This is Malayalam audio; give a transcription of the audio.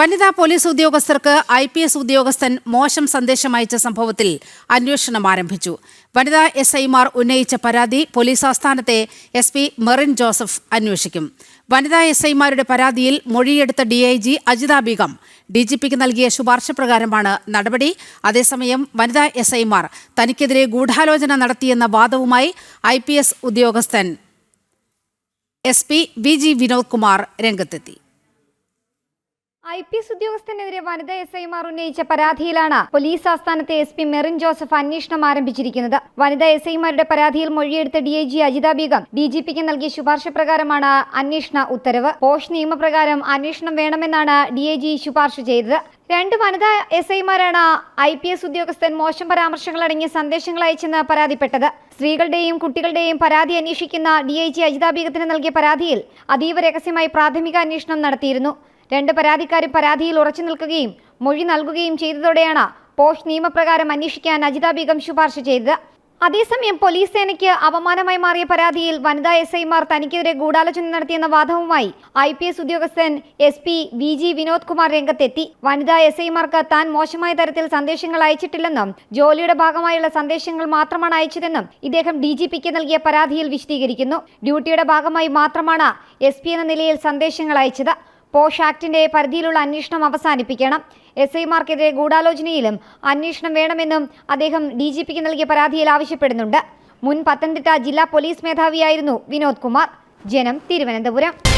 വനിതാ പോലീസ് ഉദ്യോഗസ്ഥർക്ക് ഐ പി എസ് ഉദ്യോഗസ്ഥൻ മോശം സന്ദേശം അയച്ച സംഭവത്തിൽ അന്വേഷണം ആരംഭിച്ചു. വനിതാ എസ് ഐമാർ ഉന്നയിച്ച പരാതി പോലീസ് ആസ്ഥാനത്തെ എസ് പി മെറിൻ ജോസഫ് അന്വേഷിക്കും. വനിതാ എസ് ഐമാരുടെ പരാതിയിൽ മൊഴിയെടുത്ത D I G Ajitha Beegum D G പിക്ക് നൽകിയ ശുപാർശ പ്രകാരമാണ് നടപടി. അതേസമയം വനിതാ എസ് ഐമാർ തനിക്കെതിരെ ഗൂഢാലോചന നടത്തിയെന്ന വാദവുമായി ഐ പി എസ് ഉദ്യോഗസ്ഥൻ S P V G Vinod Kumar രംഗത്തെത്തി. ഐ പി എസ് ഉദ്യോഗസ്ഥനെതിരെ വനിതാ എസ് ഐമാർ ഉന്നയിച്ച പരാതിയിലാണ് പോലീസ് ആസ്ഥാനത്തെ എസ് പി മെറിൻ ജോസഫ് അന്വേഷണം ആരംഭിച്ചിരിക്കുന്നത്. വനിതാ എസ് ഐമാരുടെ പരാതിയിൽ മൊഴിയെടുത്ത D I G Ajitha Beegum D G പിക്ക് നൽകിയ ശുപാർശ പ്രകാരമാണ് അന്വേഷണ ഉത്തരവ്. പോഷ് നിയമപ്രകാരം അന്വേഷണം വേണമെന്നാണ് ഡി ഐ ജി ശുപാർശ ചെയ്തത്. രണ്ട് വനിതാ എസ് ഐമാരാണ് ഐ പി എസ് ഉദ്യോഗസ്ഥൻ മോശം പരാമർശങ്ങൾ അടങ്ങിയ സന്ദേശങ്ങൾ അയച്ചെന്ന് പരാതിപ്പെട്ടത്. സ്ത്രീകളുടെയും കുട്ടികളുടെയും പരാതി അന്വേഷിക്കുന്ന ഡി ഐ ജി അജിത ബീഗത്തിന് നൽകിയ പരാതിയിൽ അതീവ രഹസ്യമായി പ്രാഥമിക അന്വേഷണം നടത്തിയിരുന്നു. രണ്ട് പരാതിക്കാരും പരാതിയിൽ ഉറച്ചു നിൽക്കുകയും മൊഴി നൽകുകയും ചെയ്തതോടെയാണ് പോഷ് നിയമപ്രകാരം അന്വേഷിക്കാൻ അജിത ബീഗം ശുപാർശ ചെയ്തത്. അതേസമയം പോലീസ് സേനയ്ക്ക് അപമാനമായി മാറിയ പരാതിയിൽ വനിതാ എസ് ഐമാർ തനിക്കെതിരെ ഗൂഢാലോചന നടത്തിയെന്ന വാദവുമായി ഐ പി എസ് ഉദ്യോഗസ്ഥൻ S P V G Vinod Kumar രംഗത്തെത്തി. വനിതാ എസ് ഐമാർക്ക് താൻ മോശമായ തരത്തിൽ സന്ദേശങ്ങൾ അയച്ചിട്ടില്ലെന്നും ജോലിയുടെ ഭാഗമായുള്ള സന്ദേശങ്ങൾ മാത്രമാണ് അയച്ചതെന്നും ഇദ്ദേഹം ഡി ജി പിക്ക് നൽകിയ പരാതിയിൽ വിശദീകരിക്കുന്നു. ഡ്യൂട്ടിയുടെ ഭാഗമായി മാത്രമാണ് എസ് എന്ന നിലയിൽ സന്ദേശങ്ങൾ അയച്ചത്. പോഷ് ആക്ടിന്റെ പരിധിയിലുള്ള അന്വേഷണം അവസാനിപ്പിക്കണം. എസ് ഐമാർക്കെതിരെ ഗൂഢാലോചനയിലും അന്വേഷണം വേണമെന്നും അദ്ദേഹം ഡി ജി പിക്ക് നൽകിയ പരാതിയിൽ ആവശ്യപ്പെടുന്നുണ്ട്. മുൻ പത്തനംതിട്ട ജില്ലാ പോലീസ് മേധാവിയായിരുന്നു വിനോദ് കുമാർ. ജനം തിരുവനന്തപുരം.